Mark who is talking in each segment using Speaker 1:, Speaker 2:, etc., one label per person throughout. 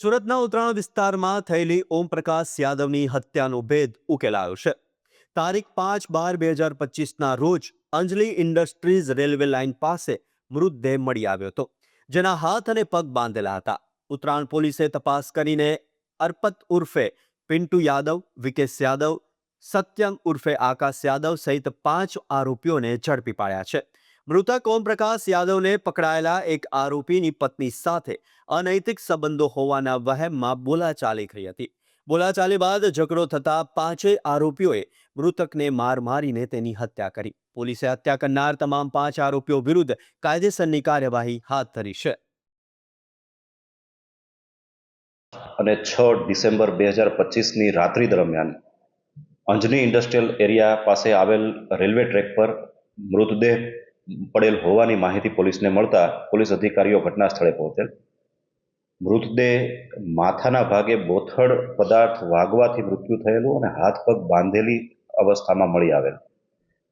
Speaker 1: સુરતના ઉત્તરાયણ વિસ્તારમાં થયેલી ઓમપ્રકાશ યાદવની હત્યાનો ભેદ ઉકેલાયો છે. તારીખ પાંચ બાર બે હજાર પચીસના રોજ અંજલિ ઇન્ડસ્ટ્રીઝ રેલવે લાઇન પાસે મૃતદેહ મળી આવ્યો હતો, જેના હાથ અને પગ બાંધેલા હતા. ઉત્તરાયણ પોલીસે તપાસ કરીને અર્પત ઉર્ફે પિન્ટુ યાદવ, વિકેશ યાદવ સત્યમ ઉર્ફે આકાશ યાદવ સહિત પાંચ આરોપીઓને ઝડપી પાડ્યા છે. મૃતક ઓમપ્રકાશ યાદવને પકડાયેલા એક આરોપીની પત્ની સાથે અનૈતિક સંબંધો હોવાના વહેમમાં બોલાચાલી થઈ હતી. બોલાચાલી બાદ ઝઘડો થતા પાંચેય આરોપીઓએ મૃતકને માર મારીને તેની હત્યા કરી. પોલીસે હત્યા કરનાર તમામ પાંચ આરોપીઓ વિરુદ્ધ કાયદેસરની કાર્યવાહી હાથ ધરી છે.
Speaker 2: અને છ ડિસેમ્બર બે હજાર પચીસની રાત્રિ દરમિયાન અંજની ઇન્ડસ્ટ્રીયલ એરિયા પાસે આવેલ રેલવે ટ્રેક પર મૃતદેહ પડેલ હોવાની માહિતી પોલીસને મળતા પોલીસ અધિકારીઓ ઘટના સ્થળે પહોંચેલ. મૃતદેહ માથાના ભાગે બોથડ પદાર્થ વાગવાથી મૃત્યુ થયેલું અને હાથ પગ બાંધેલી અવસ્થામાં મળી આવેલ.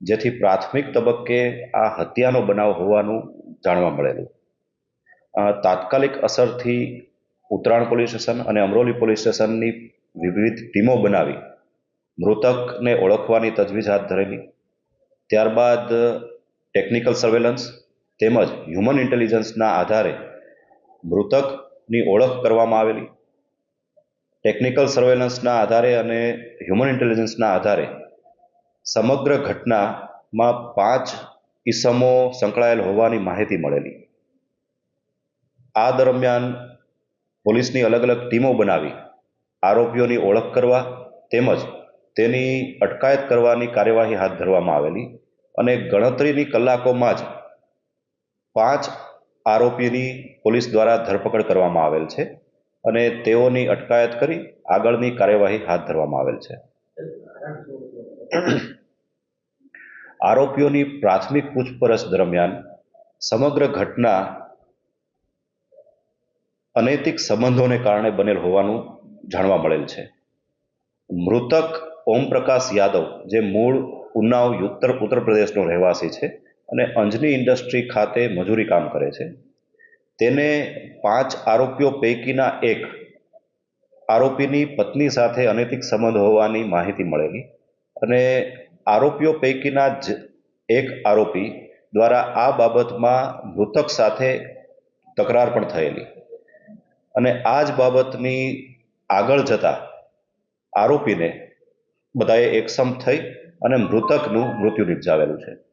Speaker 2: જેથી પ્રાથમિક તબક્કે આ હત્યાનો બનાવ હોવાનું જાણવા મળેલું. તાત્કાલિક અસરથી ઉત્તરાયણ પોલીસ સ્ટેશન અને અમરોલી પોલીસ સ્ટેશનની વિવિધ ટીમો બનાવી મૃતકને ઓળખવાની તજવીજ હાથ ધરેલી. ત્યારબાદ ટેકનિકલ સર્વેલન્સ તેમજ હ્યુમન ઇન્ટેલિજન્સના આધારે મૃતકની ઓળખ કરવામાં આવેલી. ટેકનિકલ સર્વેલન્સના આધારે અને હ્યુમન ઇન્ટેલિજન્સના આધારે સમગ્ર ઘટનામાં પાંચ ઇસમો સંકળાયેલ હોવાની માહિતી મળેલી. આ દરમિયાન પોલીસની અલગ અલગ ટીમો બનાવી આરોપીઓની ઓળખ કરવા તેમજ તેની અટકાયત કરવાની કાર્યવાહી હાથ ધરવામાં આવેલી. અને ગણતરીની કલાકોમાં જ પાંચ આરોપીની પોલીસ દ્વારા ધરપકડ કરવામાં આવેલ છે અને તેઓની અટકાયત કરી આગળની કાર્યવાહી હાથ ધરવામાં આવેલ છે. આરોપીઓની પ્રાથમિક પૂછપરછ દરમિયાન સમગ્ર ઘટના અનૈતિક સંબંધોને કારણે બનેલ હોવાનું જાણવા મળેલ છે. મૃતક ઓમપ્રકાશ યાદવ, જે મૂળ ઉન્નાવ ઉત્તર ઉત્તર પ્રદેશનો રહેવાસી છે અને અંજની ઇન્ડસ્ટ્રી ખાતે મજૂરી કામ કરે છે. તેને પાંચ આરોપીઓ પૈકીના એક આરોપીની પત્ની સાથે અનૈતિક સંબંધ હોવાની માહિતી મળેલી અને આરોપીઓ પૈકીના જ એક આરોપી દ્વારા આ બાબતમાં મૃતક સાથે તકરાર પણ થયેલી અને આ જ બાબતની આગળ જતા આરોપીને બધાએ એકસમ થઈ અને મૃતકનું મૃત્યુ નિપજાવેલું છે.